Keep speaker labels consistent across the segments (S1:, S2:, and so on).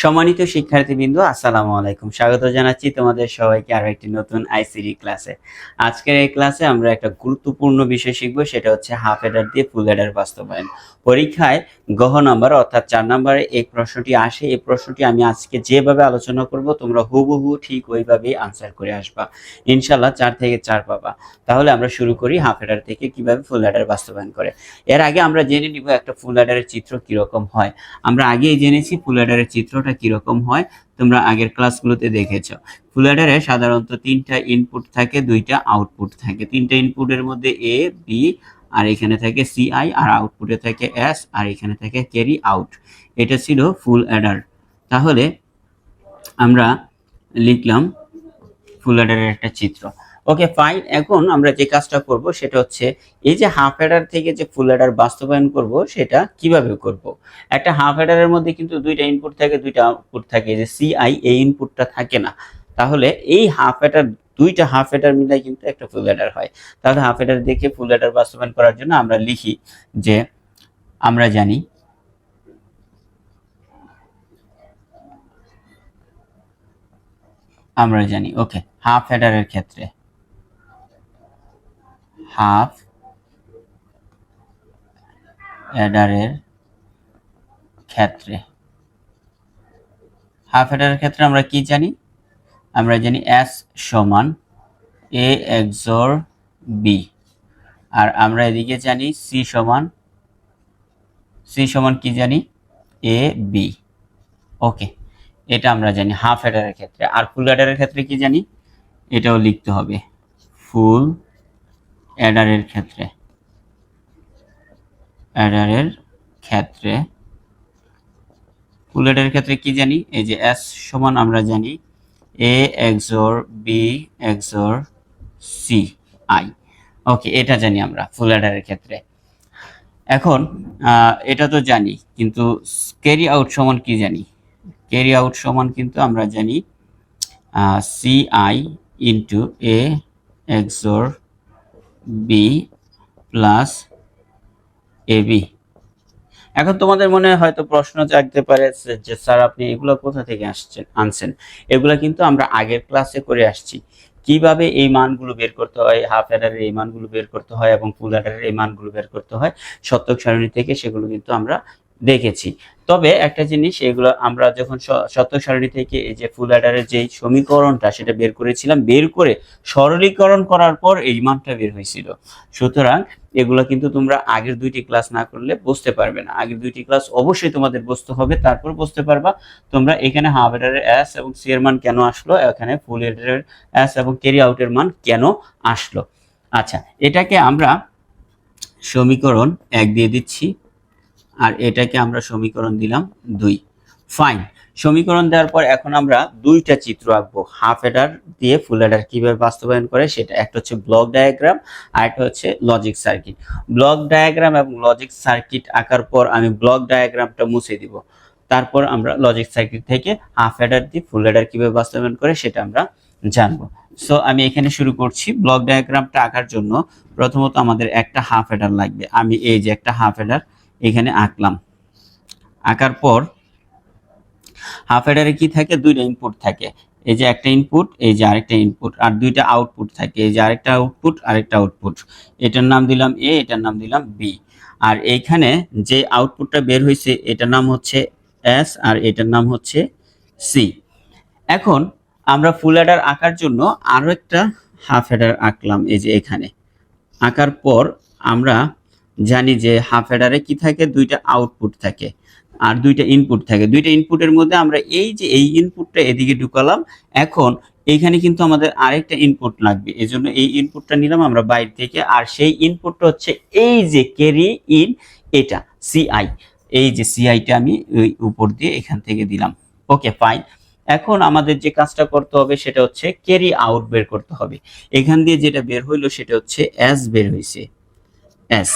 S1: সম্মানিত শিক্ষার্থীবৃন্দ, আসসালামু আলাইকুম। স্বাগত জানাচ্ছি তোমাদের সবাইকে আরও একটি নতুন আইসিডি ক্লাসে। আজকের এই ক্লাসে আমরা একটা গুরুত্বপূর্ণ বিষয় শিখব, সেটা হচ্ছে হাফ হেডার দিয়ে ফুল হেডার বাস্তবায়ন। পরীক্ষায় গহ নাম্বার অর্থাৎ চার নম্বরে এই প্রশ্নটি আসে। এই প্রশ্নটি আমি আজকে যেভাবে আলোচনা করব, তোমরা হুবহু ঠিক ওইভাবেই আনসার করে আসবা। ইনশাল্লাহ চার থেকে চার পাবা। তাহলে আমরা শুরু করি হাফ হেডার থেকে কীভাবে ফুল হেডার বাস্তবায়ন করে। এর আগে আমরা জেনে নিব একটা ফুল হেডারের চিত্র কীরকম হয়। আমরা আগেই জেনেছি ফুল হেডারের চিত্রটা কীরকম হয়, তোমরা আগের ক্লাসগুলোতে দেখেছ। ফুল হেডারে সাধারণত তিনটা ইনপুট থাকে, দুইটা আউটপুট থাকে। তিনটা ইনপুটের মধ্যে এ বি আর এখানে থাকে সিআই আর আউটপুটে থাকে এস আর এখানে থাকে ক্যারি আউট এটা ছিল ফুল অ্যাডার তাহলে আমরা লিখলাম ফুল অ্যাডারের একটা চিত্র। ওকে ফাইন এখন আমরা যে কাজটা করব সেটা হচ্ছে এই যে হাফ অ্যাডার থেকে যে ফুল অ্যাডার বাস্তবায়ন করব, সেটা কীভাবে করব? একটা হাফ অ্যাডারের মধ্যে কিন্তু দুইটা ইনপুট থাকে, দুইটা আউটপুট থাকে যে সিআই এই ইনপুটটা থাকে না। তাহলে এই হাফ অ্যাডার দুইটা হাফ অ্যাডার মিলাই কিন্তু একটা ফুল অ্যাডার হয়। তাহলে হাফ অ্যাডার দেখে ফুল অ্যাডার বাস্তবায়ন করার জন্য আমরা লিখি যে, আমরা জানি আমরা জানি ওকে হাফ অ্যাডারের ক্ষেত্রে। হাফ অ্যাডারের ক্ষেত্রে। হাফ অ্যাডারের ক্ষেত্রে আমরা কি জানি? আমরা জানি এস সমান এ এক্সর বি আর আমরা এদিকে জানি সি সমান সি সমান কি জানি? এ বি ওকে এটা আমরা জানি হাফ অ্যাডারের ক্ষেত্রে। আর ফুল অ্যাডারের ক্ষেত্রে কি জানি? এটাও লিখতে হবে। ফুল অ্যাডারের ক্ষেত্রে। অ্যাডারের ক্ষেত্রে অ্যাডারের ক্ষেত্রে কি জানি? এই যে এস সমান আমরা জানি A XOR B XOR C I okay এটা জানি আমরা ফুল অ্যাডারের ক্ষেত্রে। এখন এটা তো জানি, কিন্তু ক্যারি আউট সমান কি জানি? ক্যারি আউট সমান কিন্তু আমরা জানি C I into A XOR B plus A B এখন তোমাদের মনে হয়তো প্রশ্ন জাগতে পারে যে- স্যার আপনি এগুলো কোথা থেকে আসছেন, আনছেন? এগুলো কিন্তু আমরা আগের ক্লাসে করে আসছি। কীভাবে এই মানগুলো বের করতে হয় হাফ অ্যাডারের এই মানগুলো বের করতে হয় এবং ফুল অ্যাডারের এই মানগুলো বের করতে হয় শতক সারণী থেকে সেগুলো কিন্তু আমরা দেখেছি। তবে একটা জিনিস, এগুলো আমরা যখন শতক সারণী থেকে এই যে ফুল অ্যাডারের যে সমীকরণটা, সেটা বের করেছিলাম, বের করে সরলীকরণ করার পর এই মানটা বের হয়েছিল। সুতরাং এগুলো কিন্তু তোমরা আগের দুইটি ক্লাস না করলে বুঝতে পারবে না। আগের দুইটি ক্লাস অবশ্যই তোমাদের বুঝতে হবে, তারপর বুঝতে পারবা তোমরা এখানে হাফ এডারের অ্যাস এবং সি এর মান কেন আসলো, এখানে ফুল এডারের অ্যাস এবং ক্যারি আউটের মান কেন আসলো। আচ্ছা এটাকে আমরা সমীকরণ এক দিয়ে দিচ্ছি। আর এটাকে আমরা সমীকরণ দিলাম দুই। ফাইন সমীকরণ দেওয়ার পর এখন আমরা দুইটা চিত্র আঁকবো। হাফ এডার দিয়ে ফুল এডার কীভাবে বাস্তবায়ন করে সেটা, একটা হচ্ছে ব্লক ডায়াগ্রাম আর একটা হচ্ছে লজিক সার্কিট ব্লক ডায়াগ্রাম এবং লজিক সার্কিট আঁকার পর আমি ব্লক ডায়াগ্রামটা মুছে দিব। তারপর আমরা লজিক সার্কিট থেকে হাফ এডার দিয়ে ফুল এডার কীভাবে বাস্তবায়ন করে সেটা আমরা জানব। সো আমি এখানে শুরু করছি। ব্লক ডায়াগ্রামটা আঁকার জন্য প্রথমত আমাদের একটা হাফ এডার লাগবে। আমি এই যে একটা হাফ এডার এখানে আঁকলাম। আঁকার পর হাফ এডারে কি থাকে? দুইটা ইনপুট থাকে। এই যে একটা ইনপুট এই যে আরেকটা ইনপুট আর দুইটা আউটপুট থাকে। এই যে আরেকটা আউটপুট আরেকটা আউটপুট এটার নাম দিলাম এ এটার নাম দিলাম বি আর এইখানে যে আউটপুটটা বের হয়েছে এটার নাম হচ্ছে এস আর এটার নাম হচ্ছে সি এখন আমরা ফুল অ্যাডার আঁকার জন্য আরও একটা হাফ অ্যাডার আঁকলাম এই যে এখানে। আঁকার পর আমরা জানি যে হাফ অ্যাডারে কি থাকে, দুইটা আউটপুট থাকে আর দুইটা ইনপুট থাকে। দুইটা ইনপুটের মধ্যে আমরা এই যে এই ইনপুটটা এদিকে ঢুকালাম, এখন এইখানে কিন্তু আমাদের আরেকটা ইনপুট লাগবে। এই জন্য এই ইনপুটটা নিলাম আমরা বাইরে থেকে। আর সেই ইনপুটটা হচ্ছে এই যে ক্যারি ইন এটা সিআই এই যে সিআইটা আমি ওই উপর দিয়ে এখান থেকে দিলাম। ওকে ফাইন এখন আমাদের যে কাজটা করতে হবে সেটা হচ্ছে ক্যারি আউট বের করতে হবে। এখান দিয়ে যেটা বের হইল সেটা হচ্ছে এস বের হয়েছে এস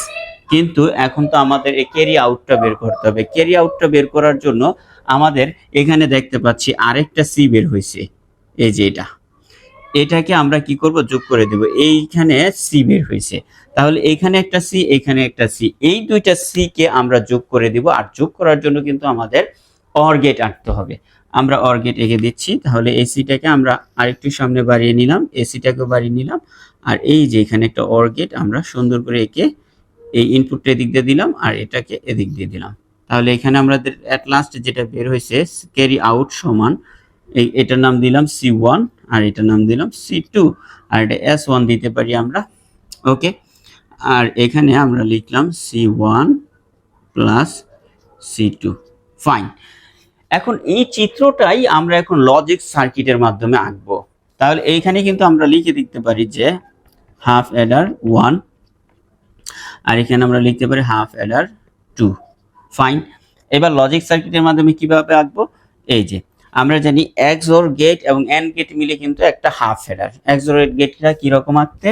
S1: কিন্তু এখন তো আমাদের এই ক্যারি আউটটা বের করতে হবে। ক্যারি আউটটা বের করার জন্য আমাদের এখানে দেখতে পাচ্ছি আরেকটা সি বের হয়েছে। এই যে এটা। এটাকে আমরা কি করব? যোগ করে দেব। এইখানে সি বের হয়েছে। তাহলে এখানে একটা সি এখানে একটা সি এই দুইটা সি কে আমরা যোগ করে দিব। আর যোগ করার জন্য কিন্তু আমাদের অর গেট আঁকতে হবে। আমরা অর গেট এঁকে দিচ্ছি। তাহলে এসিটাকে আমরা আরেকটু সামনে বাড়িয়ে নিলাম। এসিটাকে বাড়িয়ে নিলাম। আর এই যে এখানে একটা অর গেট আমরা সুন্দর করে একে এই ইনপুটটা এদিক দিয়ে দিলাম আর এটাকে এদিক দিয়ে দিলাম। তাহলে এখানে আমাদের অ্যাট লাস্ট যেটা বের হয়েছে ক্যারি আউট সমান, এই এটার নাম দিলাম সি ওয়ান আর এটার নাম দিলাম সি টু আর এটা এস ওয়ান দিতে পারি আমরা। ওকে? আর এখানে আমরা লিখলাম C one plus C two fine এখন এই চিত্রটাই আমরা এখন লজিক সার্কিটের মাধ্যমে আঁকবো। তাহলে এইখানে কিন্তু আমরা লিখে দিতে পারি যে হাফ অ্যাডার ওয়ান। আর এখানে আমরা লিখতে পারি হাফ অ্যাডার টু। ফাইন এবার লজিক সার্কিটের মাধ্যমে কীভাবে আঁকবো? এই যে, আমরা জানি এক্সোর গেট এবং এন গেট মিলে কিন্তু একটা হাফ হেডার এক্সোর গেটটা কীরকম আঁকতে?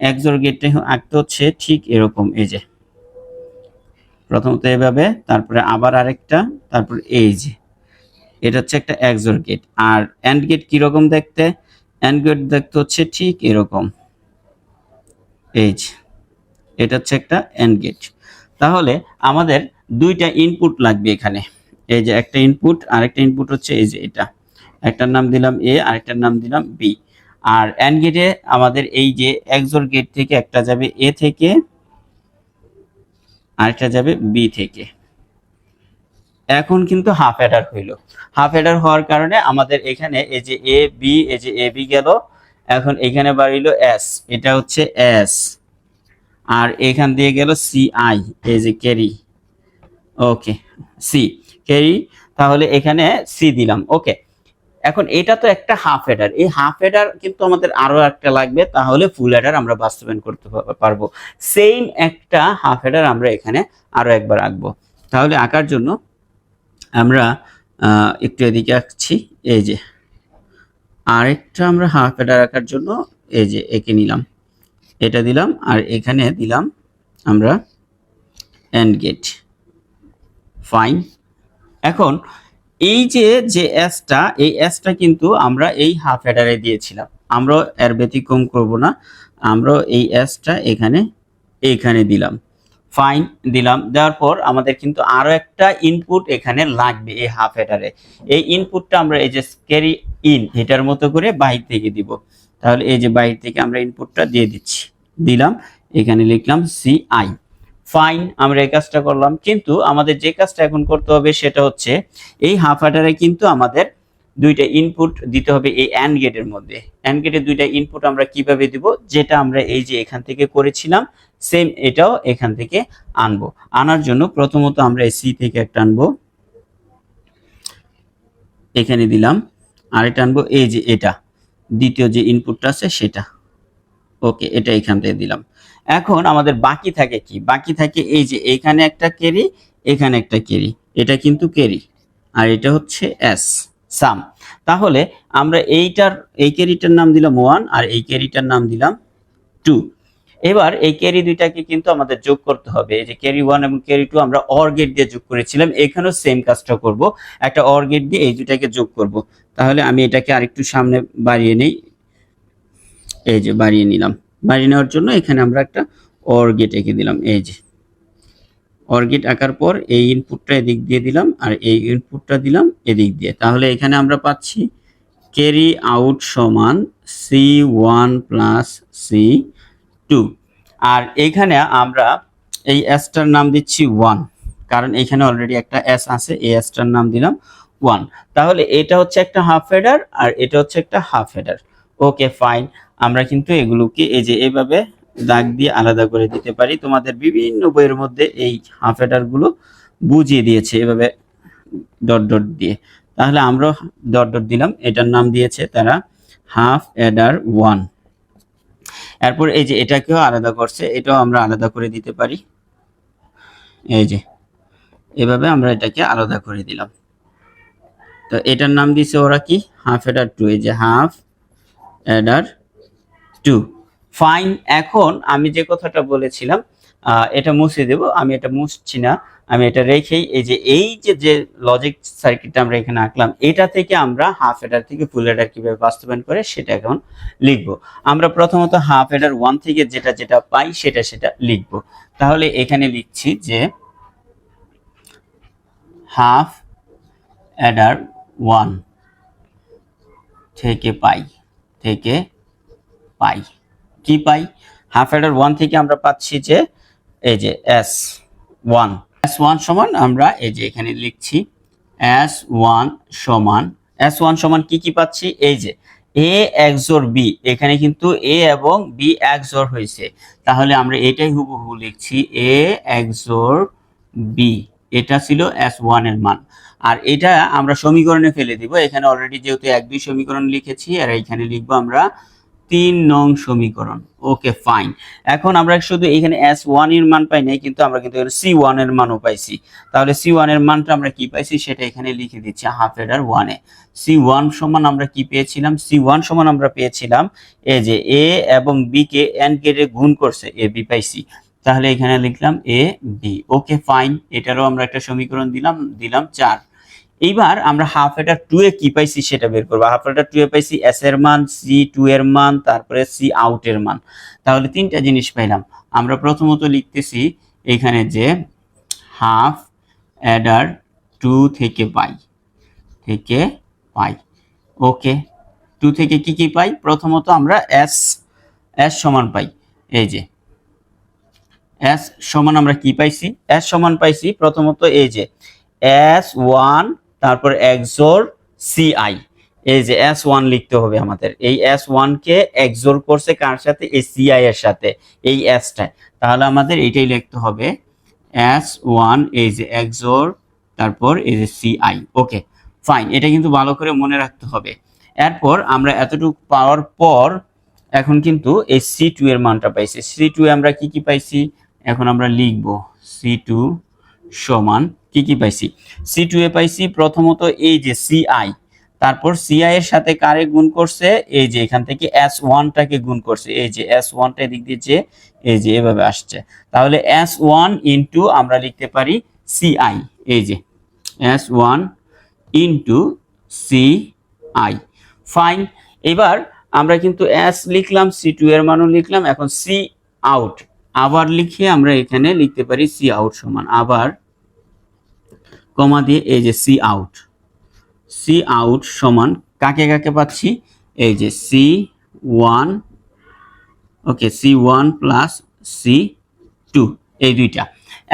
S1: এক্সোর গেটটা আঁকতে হচ্ছে ঠিক এরকম, এই যে। প্রথমত এভাবে, তারপরে আবার আরেকটা, তারপর এই যে। এটা হচ্ছে একটা এক্সোর গেট আর এন্ড গেট কীরকম দেখতে? এন্ড গেট দেখতে হচ্ছে ঠিক এরকম। এই যে এটা হচ্ছে একটা এন্ড গেট তাহলে আমাদের দুইটা ইনপুট লাগবে এখানে। এই যে একটা ইনপুট আরেকটা ইনপুট হচ্ছে এই যে এটা। একটার নাম দিলাম এ আরেকটার নাম দিলাম বি আর এন্ড গেটে আমাদের এই যে এক্সোর গেট থেকে একটা যাবে এ থেকে, আরেকটা যাবে বি থেকে। এখন কিন্তু হাফ অ্যাডার হইল। হাফ অ্যাডার হওয়ার কারণে আমাদের এখানে এই যে এ বি এই যে এ বি গেল। এখন এখানে বাড়িল এস এটা হচ্ছে এস আর এখান দিয়ে গেল সি আই এই যে ক্যারি ওকে সি ক্যারি তাহলে এখানে সি দিলাম ওকে এখন এটা তো একটা হাফ হেডার এই হাফ হেডার কিন্তু আমাদের আরও একটা লাগবে, তাহলে ফুল হেডার আমরা বাস্তবায়ন করতে পারব। সেম একটা হাফ হেডার আমরা এখানে আরও একবার আঁকবো। তাহলে আঁকার জন্য আমরা একটু এদিকে আঁকছি, এই যে। আরেকটা আমরা হাফ হেডার রাখার জন্য এই যে এঁকে নিলাম। এটা দিলাম আর এখানে দিলাম আমরা এন্ড গেট। ফাইন। এখন এই যে যে এসটা, এই এসটা কিন্তু আমরা এই হাফ হেডারে দিয়েছিলাম। আমরা এর ব্যতিক্রম করব না। আমরা এই এসটা এখানে এইখানে দিলাম। ফাইন দিলাম। দেওয়ার পর আমাদের কিন্তু আরও একটা ইনপুট এখানে লাগবে এই হাফ হেডারে এই ইনপুটটা আমরা এই যে ক্যারি ইন এটার মতো করে বাহির থেকে দিব। তাহলে এই যে বাহির থেকে আমরা ইনপুটটা দিয়ে দিচ্ছি। দিলাম, এখানে লিখলাম সি আই ফাইন আমরা এই কাজটা করলাম। কিন্তু আমাদের যে কাজটা এখন করতে হবে সেটা হচ্ছে, এই হাফ হাটারে কিন্তু আমাদের দুইটা ইনপুট দিতে হবে এই অ্যান্ড গেটের মধ্যে। অ্যান্ড গেটের দুইটা ইনপুট আমরা কীভাবে দিব? যেটা আমরা এই যে এখান থেকে করেছিলাম সেম এটাও এখান থেকে আনব। আনার জন্য প্রথমত আমরা এই সি থেকে একটা আনব। এখানে দিলাম আর এটা আনব এই যে এটা। দ্বিতীয় যে ইনপুটটা আছে সেটা। ওকে, এটা এখান থেকে দিলাম। এখন আমাদের বাকি থাকে কি? বাকি থাকে এই যে এখানে একটা ক্যারি এখানে একটা ক্যারি এটা কিন্তু ক্যারি আর এটা হচ্ছে এস সাম তাহলে আমরা এইটার, এই ক্যারিটার নাম দিলাম ওয়ান আর এই ক্যারিটার নাম দিলাম টু এবার এই ক্যারি দুইটাকে কিন্তু আমাদের যোগ করতে হবে। এই যে ক্যারি ওয়ান এবং ক্যারি টু আমরা অর গেট দিয়ে যোগ করেছিলাম, এখানেও সেম কাজটা করব। একটা অর গেট দিয়ে এই দুইটাকে যোগ করব। তাহলে আমি এটাকে আরেকটু সামনে বাড়িয়ে নেই। এই যে বাড়িয়ে নিলাম। বাড়িয়ে নেওয়ার জন্য এখানে আমরা একটা অর গেট এঁকে দিলাম। এই যে অর গেট আঁকার পর এই ইনপুটটা এদিক দিয়ে দিলাম আর এই ইনপুটটা দিলাম এদিক দিয়ে। তাহলে এখানে আমরা পাচ্ছি ক্যারি আউট সমান C one plus C two. আর এইখানে আমরা এই এসটার নাম দিচ্ছি ওয়ান কারণ এখানে অলরেডি একটা এস আছে, এই এসটার নাম দিলাম ওয়ান তাহলে এটা হচ্ছে একটা হাফ হেডার আর এটা হচ্ছে একটা হাফ হেডার ওকে ফাইন আমরা কিন্তু এগুলোকে এই যে এভাবে দাগ দিয়ে আলাদা করে দিতে পারি। তোমাদের বিভিন্ন বইয়ের মধ্যে এই হাফ হেডারগুলো বুঝিয়ে দিয়েছে এভাবে ডট ডট দিয়ে। তাহলে আমরা ডট ডট দিলাম। এটার নাম দিয়েছে তারা হাফ এডার ওয়ান এরপর এই যে এটাকেও আলাদা করছে, এটাও আমরা আলাদা করে দিতে পারি। এই যে, এভাবে আমরা এটাকে আলাদা করে দিলাম। তো এটার নাম দিছে ওরা কি? হাফ এডার টু এই যে হাফ এডার টু ফাইন এখন আমি যে কথাটা বলেছিলাম এটা মুছে দেব, আমি এটা মুছছি না। আমি এটা রেখেই, এই যে এই যে যে লজিক সার্কিটটা আমরা এখানে আঁকলাম, এটা থেকে আমরা হাফ এডার থেকে ফুল এডার কীভাবে বাস্তবায়ন করে সেটা এখন লিখব। আমরা প্রথমত হাফ এডার ওয়ান থেকে যেটা যেটা পাই সেটা সেটা লিখব। তাহলে এখানে লিখছি যে হাফ অ্যাডার ওয়ান থেকে পাই থেকে পাই। কি পাই? হাফ অ্যাডার ওয়ান থেকে আমরা পাচ্ছি যে, এই যে এস ওয়ান এস ওয়ান সমান আমরা এই যে এখানে লিখছি এস ওয়ান সমান এস ওয়ান সমান কি কি পাচ্ছি? এই যে এ একজোর বি এখানে কিন্তু এ এবং বি একজোর হয়েছে। তাহলে আমরা এটাই হুবহু লিখছি এ একজোর বি এটা ছিল এস ওয়ানের মান। আর এটা আমরা সমীকরণে ফেলে দিব, এখানে অলরেডি যেহেতু এক দুই সমীকরণ লিখেছি, আর এখানে লিখব আমরা তিন নং সমীকরণ। ওকে ফাইন এখন আমরা শুধু এখানে এস ওয়ানের মান পাই নাই, কিন্তু আমরা কিন্তু সি ওয়ানের মানও পাইছি। তাহলে সি ওয়ানের মানটা আমরা কি পাইছি? সেটা এখানে লিখে দিচ্ছি হাফ এডার ওয়ানে সি ওয়ান সমান আমরা কি পেয়েছিলাম? সি ওয়ান সমান আমরা পেয়েছিলাম এই যে এ এবং বি কে এন গেটে গুণ করছে এ বি পাইছি। তাহলে এখানে লিখলাম এ বি ওকে ফাইন এটারও আমরা একটা সমীকরণ দিলাম দিলাম চার। এইবার আমরা হাফ এটা টু এ কি পাইছি সেটা বের করব। হাফ এটা টু এ পাইছি এস এর মান সি টু এর মান, তারপরে সি আউট এর মান। তাহলে তিনটা জিনিস পাইলাম। আমরা প্রথমত লিখতেছি এখানে যে হাফ অ্যাডার টু থেকে পাই থেকে পাই। ওকে টু থেকে কি কি পাই? প্রথমত আমরা এস এস সমান পাই। এই যে এস সমান আমরা কি পাইছি? এস সমান পাইছি প্রথমত এই যে এস ওয়ান তারপর এক্সোর সিআই। এই যে এস ওয়ান লিখতে হবে আমাদের। এই এস ওয়ানকে এক্সোর করছে কার সাথে? এই সিআই এর সাথে, এই এসটায় তাহলে আমাদের এটাই লিখতে হবে। এস ওয়ান, এই যে এক্সোর তারপর এই যে সিআই। ওকে, ফাইন, এটা কিন্তু ভালো করে মনে রাখতে হবে। এরপর আমরা এতটুকু পাওয়ার পর এখন কিন্তু এই সি টু এর মানটা পাইছি। সি টু আমরা কি কি পাইছি? এখন আমরা লিখব সি টু সমান কি কি পাইছি? সি টু এ পাইছি, প্রথমত এই যে সিআই তারপর সিআই এর সাথে কারে গুণ করছে? এই যে এখান থেকে এস ওয়ানটাকে গুণ করছে। এই যে এস ওয়ানটা দিক দিয়ে যে, এই যে এভাবে আসছে। তাহলে এস ওয়ান ইন্টু আমরা লিখতে পারি সিআই এই যে S one into C I fine এবার আমরা কিন্তু এস লিখলাম সি টু এর মানও লিখলাম, এখন সি আউট আবার লিখে আমরা এখানে লিখতে পারি সি আউট সমান। আবার কমা দিয়ে এই যে সি আউট। সি আউট সমান কাকে কাকে পাচ্ছি? এই যে C one, okay, C one plus C two, এই দুইটা।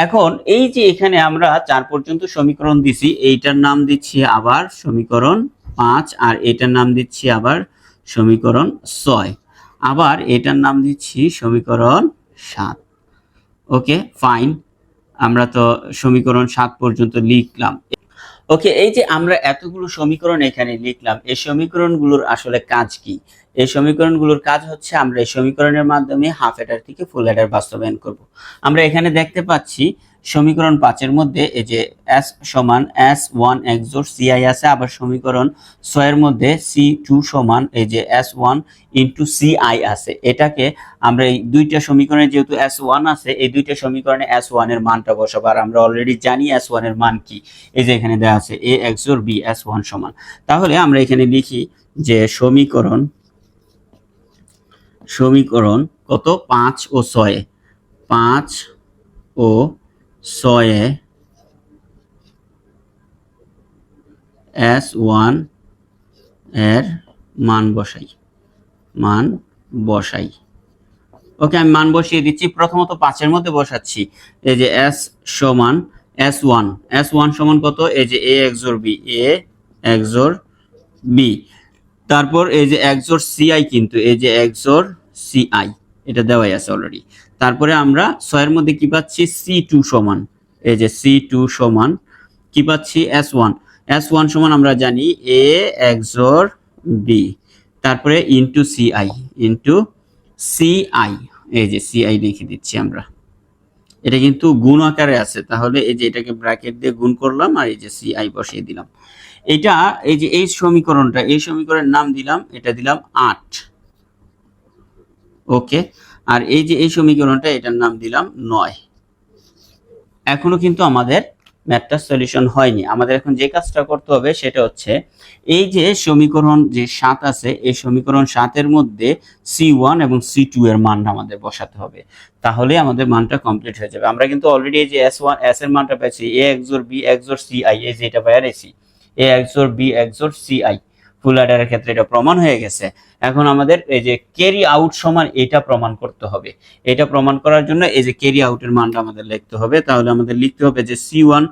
S1: এখন এই যে এখানে আমরা চার পর্যন্ত সমীকরণ দিছি, এইটার নাম দিচ্ছি আবার সমীকরণ পাঁচ আর এটার নাম দিচ্ছি আবার সমীকরণ ছয়। আবার এটার নাম দিচ্ছি সমীকরণ সাত। Okay, fine. আমরা তো সমীকরণ সাত পর্যন্ত লিখলাম। ওকে, এই যে আমরা এতগুলো সমীকরণ এখানে লিখলাম, এই সমীকরণগুলোর আসলে কাজ কি? এই সমীকরণগুলোর কাজ হচ্ছে আমরা এই সমীকরণের মাধ্যমে হাফ এটার থেকে ফুল এটার বাস্তবায়ন করব। আমরা এখানে দেখতে পাচ্ছি সমীকরণ পাঁচের মধ্যে এই যে এস সমান এস ওয়ান এক্সোর সিআই আছে, আবার সমীকরণ ছয়ের মধ্যে সি টু সমান এই যে এস ওয়ান ইন্টু সিআই আছে। এটাকে আমরা এই দুইটা সমীকরণে যেহেতু এস ওয়ান আছে, এই দুইটা সমীকরণে এস ওয়ানের মানটা বসাবো। আর আমরা অলরেডি জানি এস ওয়ানের মান কি। এই যে এখানে দেওয়া আছে A XOR B S one সমান। তাহলে আমরা এখানে লিখি যে সমীকরণ সমীকরণ কত? পাঁচ ও ছয়ে। পাঁচ ও ছয়ে এস ওয়ানের মান বসাই। মান বসাই। ওকে, আমি মান বসিয়ে দিচ্ছি। প্রথমত পাঁচের মধ্যে বসাচ্ছি। এই যে এস সমান এস ওয়ান। এস ওয়ান সমান কত? এই যে A XOR B. A XOR B. তারপর এই যে এক্সোর সিআই কিন্তু, এই যে এক্সোর সিআই এটা দেওয়াই আছে অলরেডি তারপরে আমরা ছয়ের মধ্যে কি পাচ্ছি? সি টু সমান। এই যে সি টু সমান, কি পাচ্ছি? এস ওয়ান এস ওয়ান সমান আমরা জানি এ এক্সোর বি তারপরে ইন্টু সিআই ইন্টু সিআই এই যে সিআই লিখে দিচ্ছি আমরা। এটা কিন্তু গুণ আকারে আছে। তাহলে এই যে এটাকে ব্র্যাকেট দিয়ে গুণ করলাম আর এই যে সিআই বসিয়ে দিলাম। এটা এই যে এই সমীকরণটা, এই সমীকরণের নাম দিলাম, এটা দিলাম আট। ওকে? আর এই যে এই সমীকরণটা, এটার নাম দিলাম নয়। এখনও কিন্তু আমাদের ম্যাথটা সলিউশন হয়নি। আমাদের এখন যে কাজটা করতে হবে সেটা হচ্ছে, এই যে সমীকরণ যে সাত আছে, এই সমীকরণ সাতের মধ্যে সি ওয়ান এবং সি টু এর মানটা আমাদের বসাতে হবে। তাহলে আমাদের মানটা কমপ্লিট হয়ে যাবে। আমরা কিন্তু অলরেডি এই যে এস ওয়ান এস এর মানটা পেয়েছি A XOR B XOR C I এই যে এটা পাই আর AC A XOR B XOR C I full অ্যাডারের ক্ষেত্রে এটা প্রমাণ হয়ে গেছে। এখন আমাদের এই যে ক্যারি আউট সমান এটা প্রমাণ করতে হবে। এটা প্রমাণ করার জন্য এই যে ক্যারি আউটের মানটা আমাদের লিখতে হবে। তাহলে আমাদের লিখতে হবে যে সি ওয়ান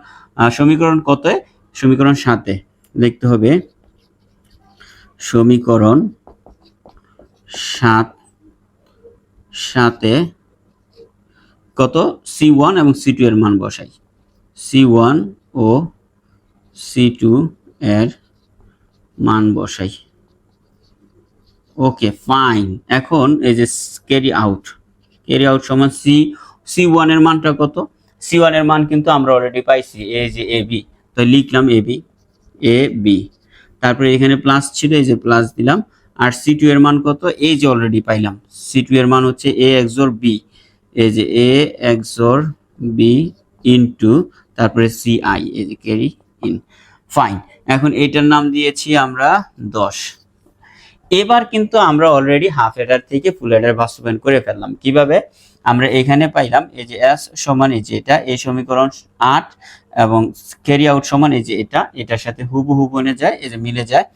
S1: সমীকরণ কত? সমীকরণ সাতে লিখতে হবে সমীকরণ সাত, সাতে কত? সি ওয়ান এবং সি টু এর মান বসাই। সি ওয়ান ও সি টু এর মান বসাই। ওকে ফাইন এখন এই যে ক্যারি আউট ক্যারি আউট সমান সি সি ওয়ানের মানটা কত? সি ওয়ানের মান কিন্তু আমরা অলরেডি পাইছি এই যে এ বি তো লিখলাম এ বি এ বি তারপরে এখানে প্লাস ছিল, এই যে প্লাস দিলাম। আর সি টু এর মান কত? এই যে অলরেডি পাইলাম। সি টু এর মান হচ্ছে এ এক্সোর বি এই যে এ এক্সোর বি ইনটু তারপরে সি আই এই যে ক্যারি ইন ফাইন এখন এটার নাম দিয়েছি আমরা দশ। এবার কিন্তু আমরা অলরেডি হাফ এডার থেকে ফুল এডার বাস্তবায়ন করে ফেললাম। কীভাবে? আমরা এখানে পাইলাম এই যে এস সমান এই যে এটা এই সমীকরণ আট এবং ক্যারি আউট সমান এই যে এটা, এটার সাথে হুবহু বনে যায়, এই যে মিলে যায়।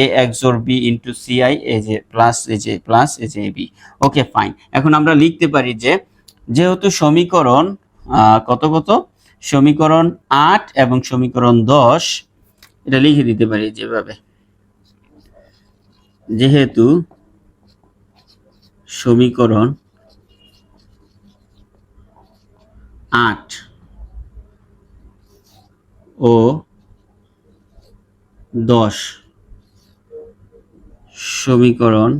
S1: A XOR B into CI এই যে প্লাস এই যে প্লাস এই যে বি ওকে ফাইন এখন আমরা লিখতে পারি যে, যেহেতু সমীকরণ কত কত? সমীকরণ আট এবং সমীকরণ দশ। এটা লিখে দিতে পারি যেভাবে। যেহেতু সমীকরণ আট ও দশ সমীকরণ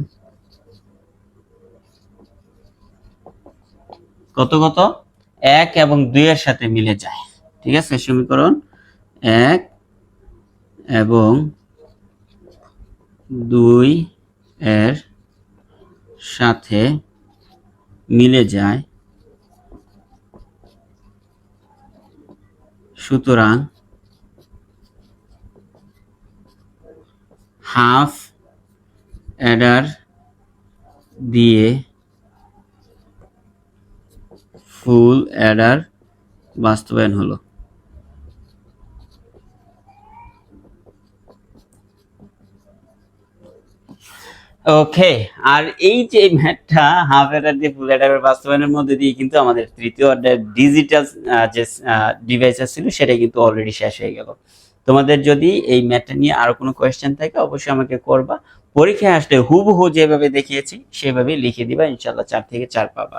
S1: কত কত? এক এবং দুইয়ের সাথে মিলে যায়। ঠিক আছে, সমীকরণ? এক এবং দুই এর সাথে মিলে যায়। সুতরাং হাফ অ্যাডার দিয়ে ফুল অ্যাডার বাস্তবায়ন হলো। ওকে, আর এই যে ম্যাথটা হাফ এডার দিয়ে ফুল এডারের বাস্তবায়নের মধ্যে দিয়ে কিন্তু আমাদের তৃতীয় অধ্যায়ের ডিজিটাল যে ডিভাইস ছিল, সেটা কিন্তু অলরেডি শেষ হয়ে গেল। তোমাদের যদি এই ম্যাথটা নিয়ে আরও কোনো কোয়েশ্চেন থাকে, অবশ্যই আমাকে করবা। পরীক্ষায় আসলে হুবহু যেভাবে দেখিয়েছি সেভাবে লিখে দিবা ইনশাল্লাহ চার থেকে চার পাবা।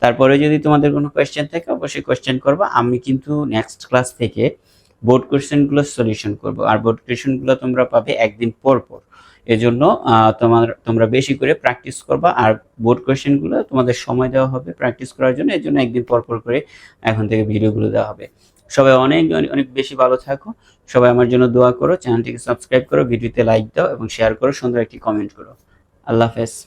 S1: তারপরে যদি তোমাদের কোনো কোয়েশ্চেন থাকে, অবশ্যই কোয়েশ্চেন করবা। আমি কিন্তু নেক্সট ক্লাস থেকে বোর্ড কোয়েশ্চেনগুলো সলিউশন করব। আর বোর্ড কোয়েশ্চেনগুলো তোমরা পাবে একদিন পর পর। এজন্য তোমার, তোমরা বেশি করে প্র্যাকটিস করবা। আর বোর্ড কোয়েশ্চেনগুলো তোমাদের সময় দেওয়া হবে প্র্যাকটিস করার জন্য। এর জন্য একদিন পর পর করে এখন থেকে ভিডিওগুলো দেওয়া হবে। সবাই অনেক- অনেক বেশি ভালো থাকো। সবাই আমার জন্য দোয়া করো। চ্যানেলটিকে সাবস্ক্রাইব করো। ভিডিওতে লাইক দাও এবং শেয়ার করো। সুন্দর একটি কমেন্ট করো। আল্লাহ হাফেজ।